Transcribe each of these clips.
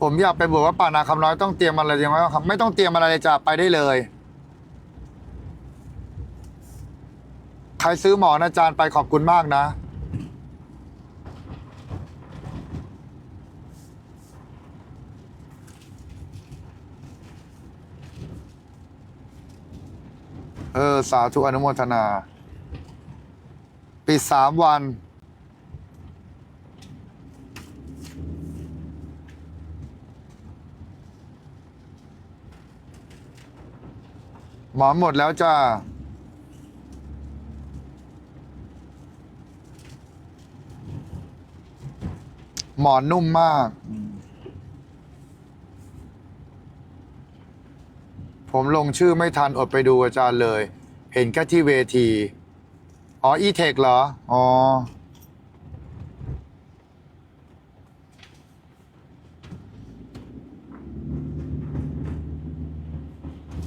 ผมอยากไปบอกว่าป่านาคำน้อยต้องเตรียมอะไรยังไงบ้างครับ ไม่ต้องเตรียมอะไรเลยจ้ะไปได้เลย ใครซื้อหมอนอาจารย์ไปขอบคุณมากนะ เออ สาธุอนุโมทนา ปิดสามวัน หมอนหมดแล้วจ้า หมอนนุ่มมาก ผมลงชื่อไม่ทันอดไปดูอาจารย์เลย เห็นแค่ที่เวที อ๋อ อีเทคเหรอ อ๋อ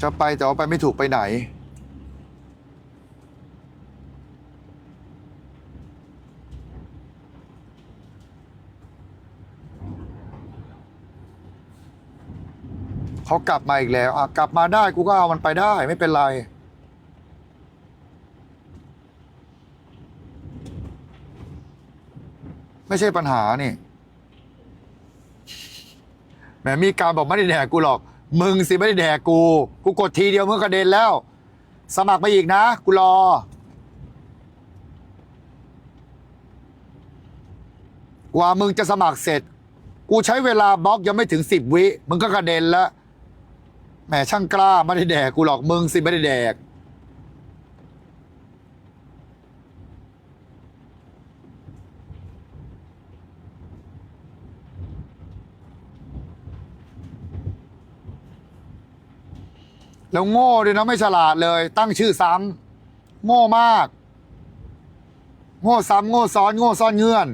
จะไปแต่ว่าไปไม่ถูกไปไหน เขากลับมาอีกแล้วอะกลับมาได้กูก็เอามันไปได้ไม่เป็นไรไม่ใช่ปัญหานี่แหมมีการบอกไม่ได้แดกกูหรอก มึงสิไม่ได้แดกกู กูกดทีเดียวมึงกระเด็นแล้ว สมัครมาอีกนะ กูรอ กว่ามึงจะสมัครเสร็จ กูใช้เวลาบล็อกยังไม่ถึงสิบวิ มึงก็กระเด็นแล้วแหมช่างกล้าไม่ได้แดกกูหรอกมึงสิไม่ได้แดก แล้วโง่ด้วยนะไม่ฉลาดเลย ตั้งชื่อซ้ำโง่มาก โง่ซ้ำโง่ซ้อน โง่ซ้อนเงื่อน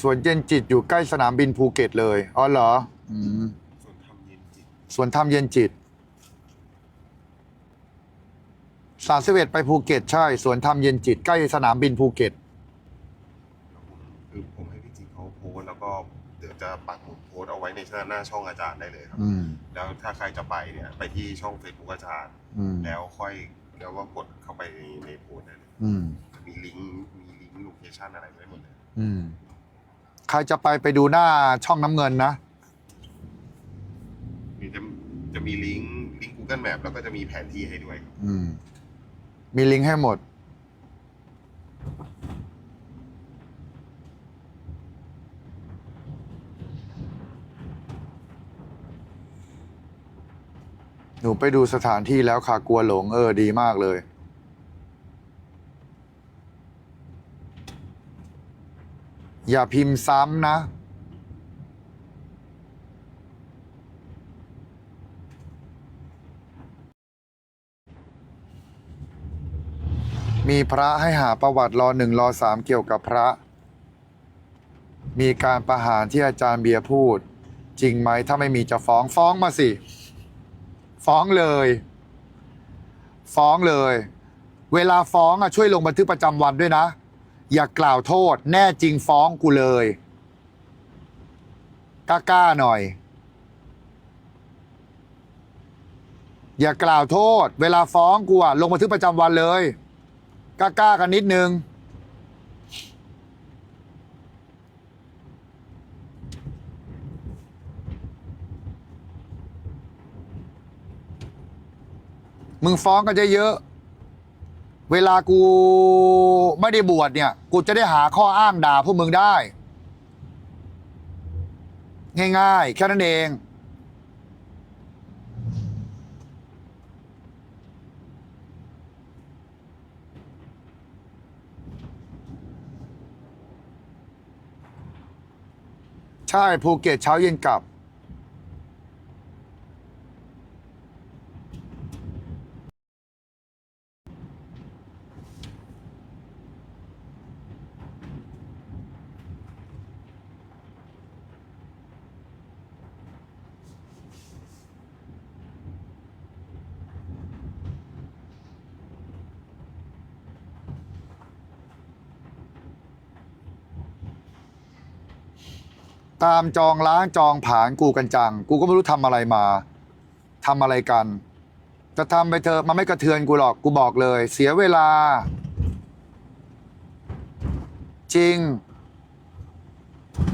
สวนเย็นจิตอยู่ใกล้สนามบินภูเก็ตเลยอ๋อเหรออืมส่วนทำเย็นจิตสวนธรรมเย็นจิตสามสิบเอ็ดไปภูเก็ตใช่สวนธรรมเย็นจิตใกล้สนามบินภูเก็ต คือผมให้พี่จิเขาโพสต์แล้วก็เดี๋ยวจะปักหมุดโพสต์เอาไว้ในหน้าช่องอาจารย์ได้เลยครับ อืม แล้วถ้าใครจะไปเนี่ยไปที่ช่องเฟซบุ๊กอาจารย์ อืม แล้วค่อยแล้วก็กดเข้าไปในในโพสต์ได้เลยอืม มีลิงก์มีลิงก์โลเคชันอะไรไว้หมดเลยอืม ใครจะไปไปดูหน้าช่องน้ำเงินนะ มีจะจะมีลิงก์ลิงก์ Google Map แล้วก็จะมีแผนที่ให้ด้วยครับอืม มีลิงก์ให้หมด หนูไปดูสถานที่แล้วค่ะกลัวหลงเออดีมากเลย อย่าพิมพ์ซ้ำนะ มีพระให้หาประวัติรอหนึ่งรอสามเกี่ยวกับพระ มีการประหารที่อาจารย์เบียร์พูด จริงไหมถ้าไม่มีจะฟ้องฟ้องมาสิ ฟ้องเลย ฟ้องเลย เวลาฟ้องอะช่วยลงบันทึกประจำวันด้วยนะ อย่ากล่าวโทษ แน่จริงฟ้องกูเลยกล้าๆหน่อย อย่ากล่าวโทษ เวลาฟ้องกูอะลงบันทึกประจำวันเลยกล้าๆกันนิดนึงมึงฟ้องกันเยอะ เวลากูไม่ได้บวชเนี่ย กูจะได้หาข้ออ้างด่าพวกมึงได้ ง่ายๆ แค่นั้นเอง ใช่ภูเก็ตเช้าเย็นกลับ ตามจองล้างจองผานกูกันจัง กูก็ไม่รู้ทำอะไรมาทำอะไรกัน จะทำไปเถอะมันไม่กระเทือนกูหรอกกูบอกเลย เสียเวลา จริง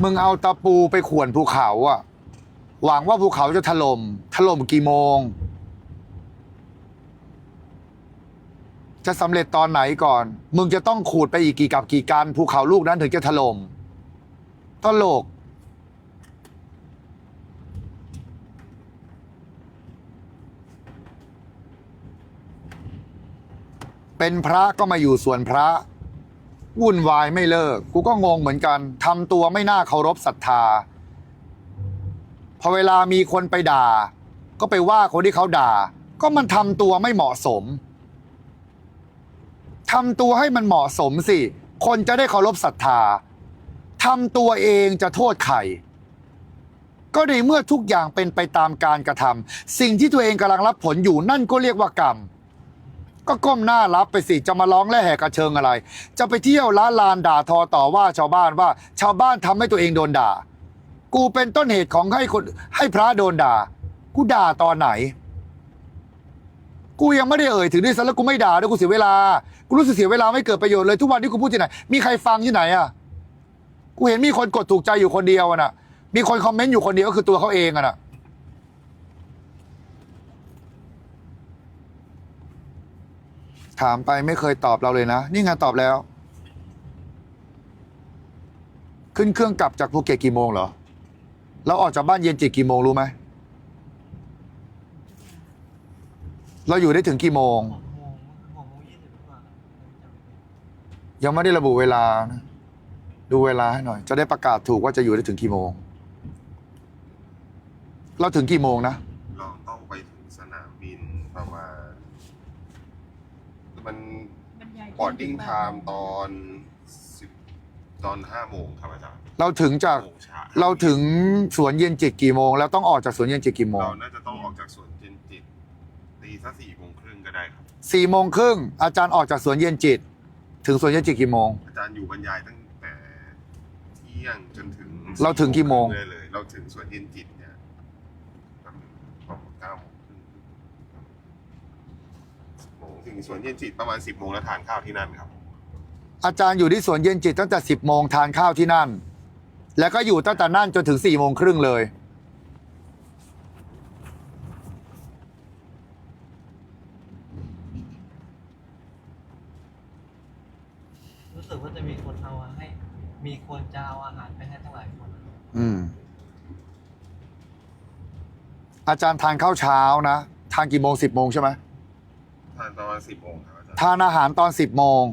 มึงเอาตะปูไปข่วนภูเขาอะหวังว่าภูเขาจะถลม่มถล่มกี่โมง จะสำเร็จตอนไหนก่อน มึงจะต้องขูดไปอีกกี่กับกี่การภูเขาลูกนั้นถึงจะถล่มตลก เป็นพระก็มาอยู่ส่วนพระ วุ่นวายไม่เลิก กูก็งงเหมือนกันทำตัวไม่น่าเคารพศรัทธา พอเวลามีคนไปด่า ก็ไปว่าคนที่เขาด่า ก็มันทำตัวไม่เหมาะสมทำตัวให้มันเหมาะสมสิ คนจะได้เคารพศรัทธาทำตัวเองจะโทษใครก็ในเมื่อทุกอย่างเป็นไปตามการกระทำสิ่งที่ตัวเองกำลังรับผลอยู่นั่นก็เรียกว่ากรรม ก็ก้มหน้ารับไปสิจะมาร้องและแหกกระเชิงอะไร จะไปเที่ยวล้านลานด่าทอต่อว่าชาวบ้านว่า ชาวบ้านทำให้ตัวเองโดนด่า กูเป็นต้นเหตุของให้คนให้พระโดนด่า กูด่าตอนไหน กูยังไม่ได้เอ่ยถึงด้วยซ้ำแล้วกูไม่ด่าด้วยกูเสียเวลา กูรู้สึกเสียเวลาไม่เกิดประโยชน์เลยทุกวันที่กูพูดที่ไหน มีใครฟังที่ไหนอะ กูเห็นมีคนกดถูกใจอยู่คนเดียวอะน่ะมีคนคอมเมนต์อยู่คนเดียวก็คือตัวเขาเองอะน่ะ ถามไปไม่เคยตอบเราเลยนะ นี่ไงตอบแล้ว ขึ้นเครื่องกลับจากภูเก็ตกี่โมงเหรอ เราออกจากบ้านเย็นจิตกี่โมงรู้ไหม เราอยู่ได้ถึงกี่โมง ยังไม่ได้ระบุเวลานะดูเวลาให้หน่อย จะได้ประกาศถูกว่าจะอยู่ได้ถึงกี่โมง เราถึงกี่โมงนะ เราต้องไปถึงสนามบินประมาณ มัน บอร์ดดิ้งไทม์ตอนสิบตอนห้าโมงครับอาจารย์เราถึงจากโมงเช้าเราถึงสวนเย็นจิตกี่โมง แล้วต้องออกจากสวนเย็นจิตกี่โมงเราน่าจะต้องออกจากสวนเจนจิตตีสักสี่โมงครึ่งก็ได้ครับ สี่โมงครึ่งอาจารย์ออกจากสวนเย็นจิต ถึงสวนเย็นจิตกี่โมง อาจารย์อยู่บรรยายตั้งแต่เที่ยงจนถึงเราถึงกี่โมง เลยเลย เราถึงสวนเย็นจิตเนี่ยประมาณเก้าโมงครึ่ง สิบโมงถึงสวนเย็นจิตประมาณสิบโมงแล้วทานข้าวที่นั่นครับ อาจารย์อยู่ที่สวนเย็นจิตตั้งแต่สิบโมงทานข้าวที่นั่น แล้วก็อยู่ตั้งแต่นั่นจนถึงสี่โมงครึ่งเลย รู้สึกว่าจะมีคนเอาให้ มีคนจะเอาอาหารไปให้ทั้งหลายคนอืม อาจารย์ทานข้าวเช้านะ ทานกี่โมงสิบโมงใช่ไหม ทานประมาณสิบโมงครับอาจารย์ทานอาหารตอนสิบโมง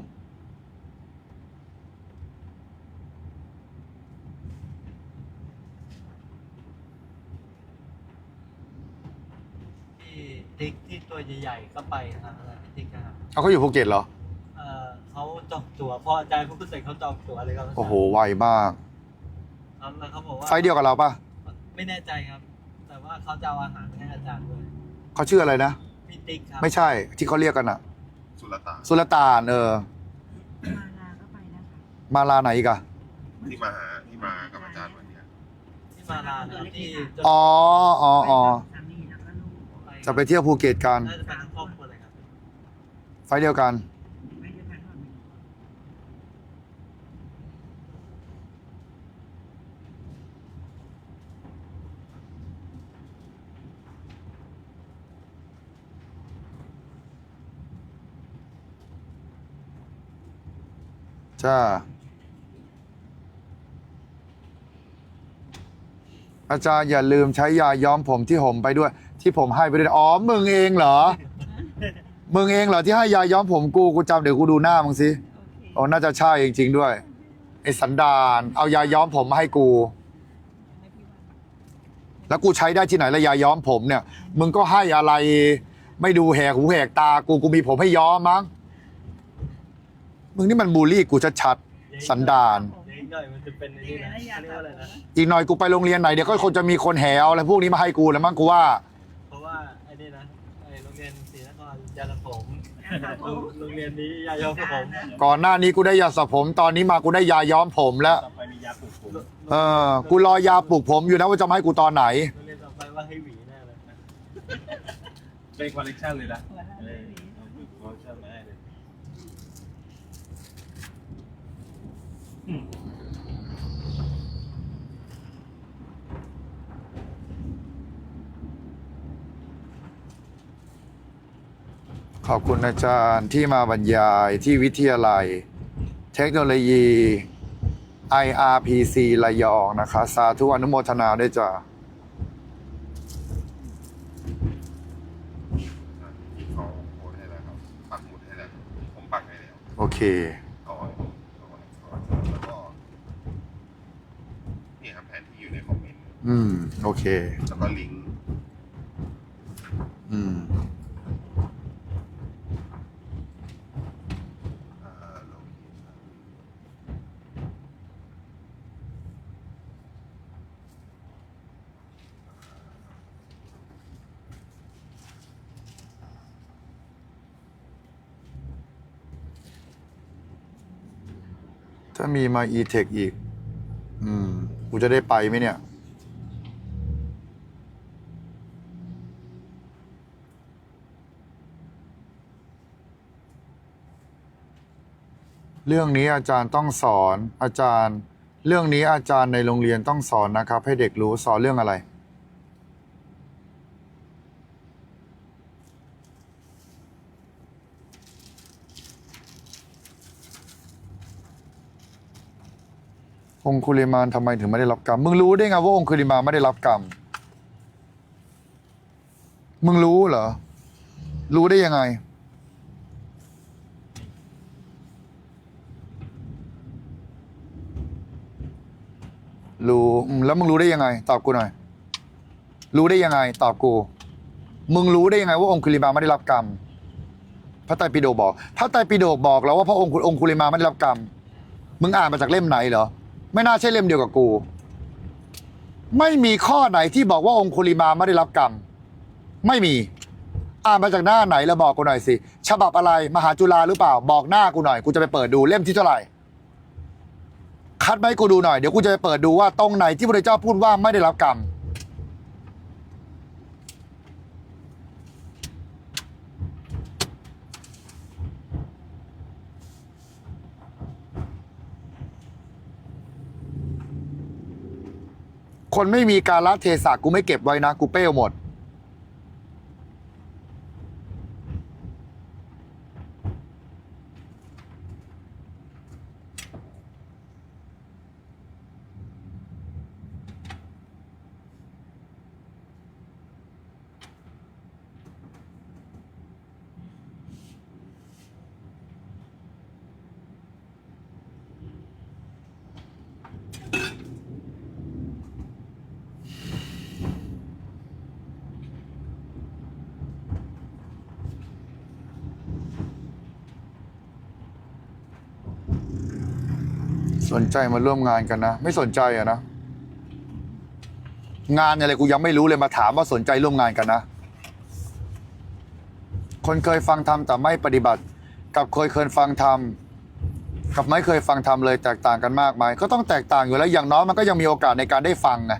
ที่ติ๊กที่ตัวใหญ่ๆก็ไปนะครับอะไรพี่ติ๊กนะครับเอาเขาอยู่ภูเก็ตเหรอ เอ่อเขาจองตั๋วพออาจารย์พูดเสร็จเขาจองตั๋วเลยครับาจารย์โอ้โห ไวมาก ครับแล้วเขาบอกว่าไฟล์เดียวกับเราปะไม่แน่ใจครับ แต่ว่าเขาจะเอาอาหารไปให้อาจารย์ด้วยเขาชื่ออะไรนะ พี่ติ๊กครับไม่ใช่ที่เขาเรียกกันอะสุลต่านสุลต่านเออ มาลาก็ไปนะคะมาลาไหนอีกอะที่มาหาที่มากับอาจารย์วันเนี้ยที่มาลานะครับที่อ๋ออ๋ออ๋อสามีแล้วก็ลูก จะไปเที่ยวภูเก็ตกันน่าจะเป็นทั้งครอบครัวเลยครับ ไฟล์เดียวกัน ไม่ได้พักผ่อน อ จ้า อาจารย์อย่าลืมใช้ยาย้อมผมที่ผมไปด้วย ที่ผมให้ไปด้วยอ๋อมึงเองเหรอ มึงเองเหรอที่ให้ยาย้อมผมกูกูจำเดี๋ยวกูดูหน้ามึงสิโอเคอ๋อน่าจะใช่จริง ๆ ด้วยไอ้สันดานเอายาย้อมผมมาให้กูให้พี่วันแล้วกูใช้ได้ที่ไหนละยาย้อมผมเนี่ย มึงก็ให้อะไร ไม่ดูแหกหูแหกตากูกูมีผมให้ย้อมมั้ง มึงนี่มันบูลลี่กูชัดๆสันดานเดี๋ยวอีกหน่อยมันจะเป็นไอ้นี่นะเขาเรียกว่าอะไรนะ อีกหน่อยกูไปโรงเรียนไหนเดี๋ยวก็คงจะมีคนแห่เอาอะไรพวกนี้มาให้กูแล้วมั้งกูว่า เพราะว่าไอ้นี่นะไอ้โรงเรียนศรีนครยาละผมโรงเรียนนี้ยายอมผมก่อนหน้านี้กูได้ยาสระผม ตอนนี้มากูได้ยาย้อมผมแล้ว ต่อไปมียาปลูกผมเออ กูรอยาปลูกผมอยู่นะว่าจะมาให้กูตอนไหน โรงเรียนต่อไปว่าให้หวีแน่เลยนะเป็นคอลเลคชันเลยนะหัวหน้าเอเลอย เอาปลูกคอลเลคชันมาให้เลย ขอบคุณอาจารย์ที่มาบรรยายที่วิทยาลัย เทคโนโลยี IRPC ระยองนะคะ สาธุอนุโมทนาด้วยจ้ะที่เขาโพสต์ อมเมนต์อืม โอเค แล้วก็ลิงก์อืมอ่าโลเคชั่นถ้ามีมา e-tech อีก อืม กูจะได้ไปไหมเนี่ย เรื่องนี้อาจารย์ต้องสอนอาจารย์ เรื่องนี้อาจารย์ในโรงเรียนต้องสอนนะครับ ให้เด็กรู้สอนเรื่องอะไร องคุลิมานทำไมถึงไม่ได้รับกรรม มึงรู้ได้ไงว่าองคุลิมานไม่ได้รับกรรม มึงรู้เหรอ รู้ได้ยังไง รู้แล้วมึงรู้ได้ยังไง ตอบกูหน่อย รู้ได้ยังไง ตอบกู มึงรู้ได้ยังไงว่าองคุลิมาไม่ได้รับกรรม พระไตรปิฎกบอก พระไตรปิฎกบอกแล้วว่าพระองค์องคุลิมาไม่ได้รับกรรม มึงอ่านมาจากเล่มไหนเหรอ ไม่น่าใช่เล่มเดียวกับกู ไม่มีข้อไหนที่บอกว่าองคุลิมาไม่ได้รับกรรม ไม่มี อ่านมาจากหน้าไหนแล้วบอกกูหน่อยสิ ฉบับอะไร มหาจุฬาหรือเปล่า บอกหน้ากูหน่อย กูจะไปเปิดดูเล่มที่เท่าไหร่ คัดมาให้กูดูหน่อย เดี๋ยวกูจะไปเปิดดูว่าตรงไหนที่พระเจ้าพูดว่าไม่ได้รับกรรม คนไม่มีการละเทศะกูไม่เก็บไว้นะ กูเป้วหมด สนใจมาร่วมงานกันนะ ไม่สนใจอะนะ งานอะไรกูยังไม่รู้เลยมาถามว่าสนใจร่วมงานกันนะ คนเคยฟังธรรมแต่ไม่ปฏิบัติ กับเคยเคยฟังธรรมกับไม่เคยฟังธรรมเลยแตกต่างกันมากมายก็ต้องแตกต่างอยู่แล้วอย่างน้อยมันก็ยังมีโอกาสในการได้ฟังไง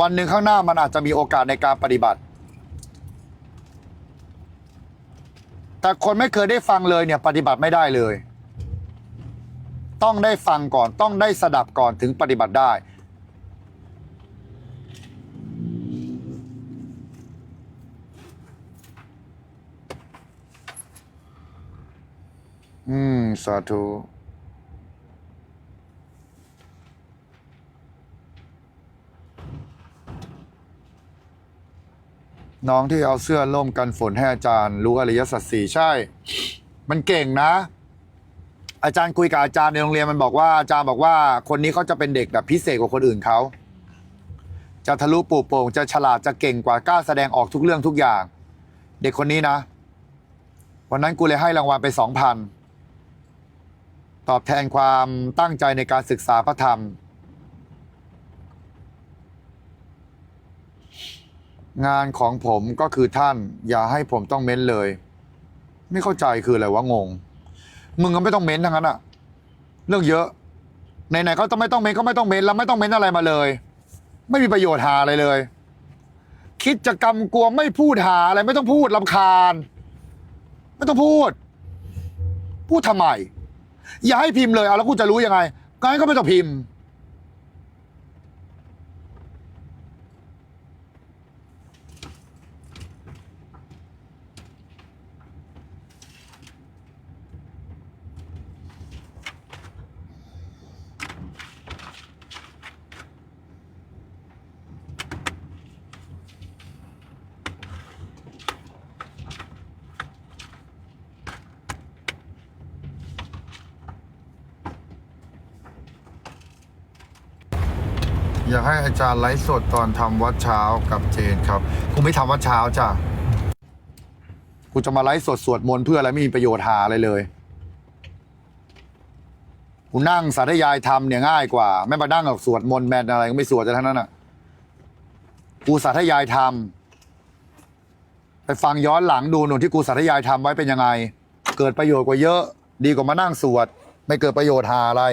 วันหนึ่งข้างหน้ามันอาจจะมีโอกาสในการปฏิบัติ แต่คนไม่เคยได้ฟังเลยเนี่ย ปฏิบัติไม่ได้เลย ต้องได้ฟังก่อนต้องได้สดับก่อนถึงปฏิบัติได้ อืม สาธุน้องที่เอาเสื้อล่มกันฝนให้อาจารย์ รู้อริยสัจสี่ใช่ มันเก่งนะ อาจารย์คุยกับอาจารย์ในโรงเรียนมันบอกว่าอาจารย์บอกว่าคนนี้เขาจะเป็นเด็กแบบพิเศษกว่าคนอื่นเขาจะทะลุปูโป่งจะฉลาดจะเก่งกว่ากล้าแสดงออกทุกเรื่องทุกอย่าง เด็กคนนี้นะ วันนั้นกูเลยให้รางวัลไปสองพันตอบแทนความตั้งใจในการศึกษาพระธรรม งานของผมก็คือท่าน อย่าให้ผมต้องเม้นเลย ไม่เข้าใจคืออะไรวะงง มึงก็ไม่ต้องเม้นทั้งนั้นอะเรื่องเยอะไหนๆก็ต้องไม่ต้องเม้นก็ไม่ต้องเม้นแล้วไม่ต้องเม้นอะไรมาเลย ไม่มีประโยชน์หาอะไรเลย คิดจะกำกวมไม่พูดหาอะไรไม่ต้องพูดลำคาญ ไม่ต้องพูด พูดทำไมอย่าให้พิมพ์เลยเอาแล้วกูจะรู้ยังไงงั้นก็ไม่ต้องพิมพ์ จารย์ไลฟ์สดตอนทำวัดเช้ากับเจนครับกูไม่ทำวัดเช้าจ้ะกูจะมาไลฟ์สดสวดมนต์เพื่ออะไรไม่มีประโยชน์หาอะไรเลยกูนั่งสาธยายธรรมเนี่ยง่ายกว่า ไม่มานั่งกับสวดมนต์แมนอะไรก็ไม่สวดจะทั้งนั้นอะกูสาธยายธรรมไปฟังย้อนหลังดูหนุนที่กูสาธยายธรรมไว้เป็นยังไง เกิดประโยชน์กว่าเยอะ ดีกว่ามานั่งสวด ไม่เกิดประโยชน์หาอะไร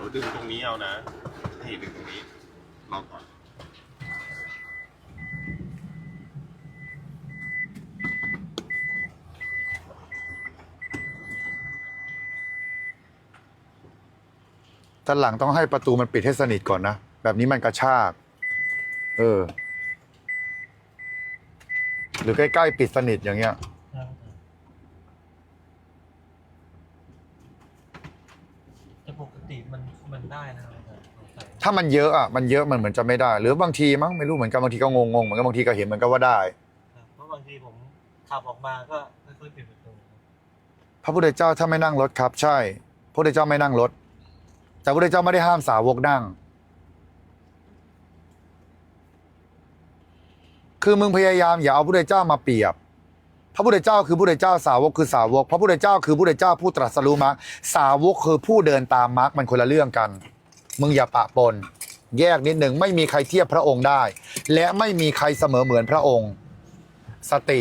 ยวดึงตรงนี้เอานะนี่ดึงตรงนี้รองก่อนด้านหลังต้องให้ประตูมันปิดให้สนิทก่อนนะ แบบนี้มันกระชาก เออ หรือใกล้ ๆ ปิดสนิทอย่างเงี้ย แต่ปกติมันมันได้นะครับอาจารย์สงสัย ถ้ามันเยอะอะมันเยอะมันเหมือนจะไม่ได้ หรือบางทีมั้งไม่รู้เหมือนกันบางทีก็งงๆเหมือนกันบางทีก็เห็นเหมือนกันว่าได้ ครับเพราะบางทีผมขับออกมาก็ค่อยๆปิดประตูครับพระพุทธเจ้าถ้าไม่นั่งรถครับ ใช่ พระพุทธเจ้าไม่นั่งรถ แต่พระพุทธเจ้าไม่ได้ห้ามสาวกนั่ง คือมึงพยายามอย่าเอาพระพุทธเจ้ามาเปรียบ พระพุทธเจ้าคือพระพุทธเจ้าสาวกคือสาวก พระพุทธเจ้าคือพระพุทธเจ้าผู้ตรัสรู้มรรคสาวกคือผู้เดินตามมรรคมันคนละเรื่องกัน มึงอย่าปะปน แยกนิดหนึ่งไม่มีใครเทียบพระองค์ได้ และไม่มีใครเสมอเหมือนพระองค์ สติ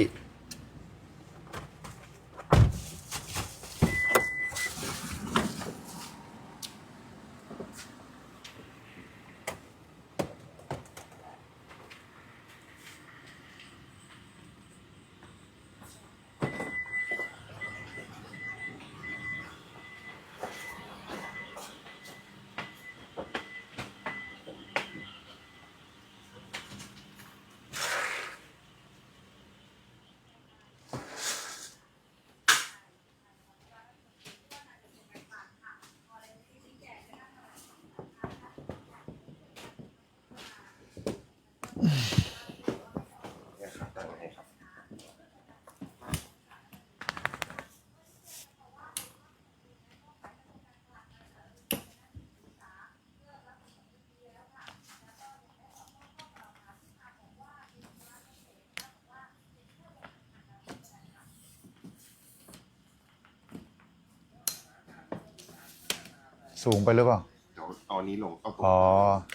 สูงไปหรือเปล่า เดี๋ยวเอาอันนี้ลงเอาตรงอ๋อ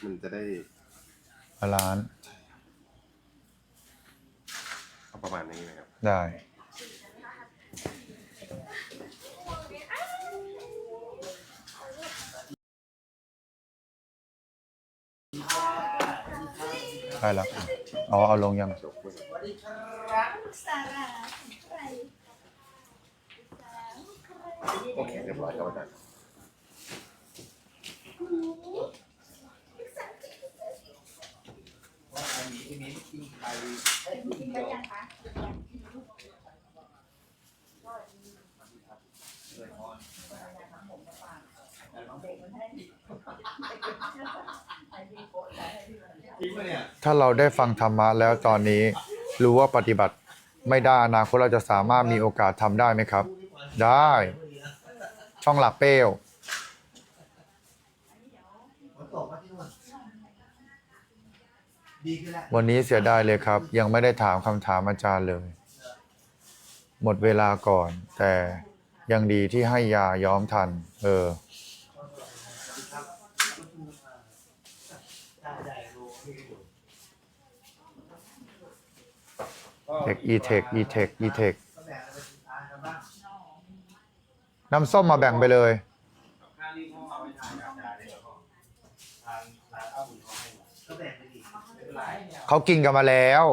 มันจะได้บาลานซ์เอาประมาณนี้นะครับได้ ได้แล้วเอาเอาลงยัง จบไว้สาระใคร โอเคเรียบร้อยครับอาจารย์ อันนี้อันนี้กินกินไปยังคะถ้าเราได้ฟังธรรมะแล้วตอนนี้รู้ว่าปฏิบัติไม่ได้อนาคตเราจะสามารถมีโอกาสทำได้ไหมครับ ได้ ช่องหลักเป้ว วันนี้เสียดายเลยครับ ยังไม่ได้ถามคำถามอาจารย์เลย หมดเวลาก่อน แต่ยังดีที่ให้ยาย้อมทัน เออเทค e เทค e เทค e เทคน้ำส้มมาแบ่งไปเลย ข้างนี้เขาเอาไปทานกับยาเนี่ยแล้วก็ทานทานข้าวบุญเขาให้ก็แบ่งไปดิไม่ เขากินกันมาแล้ว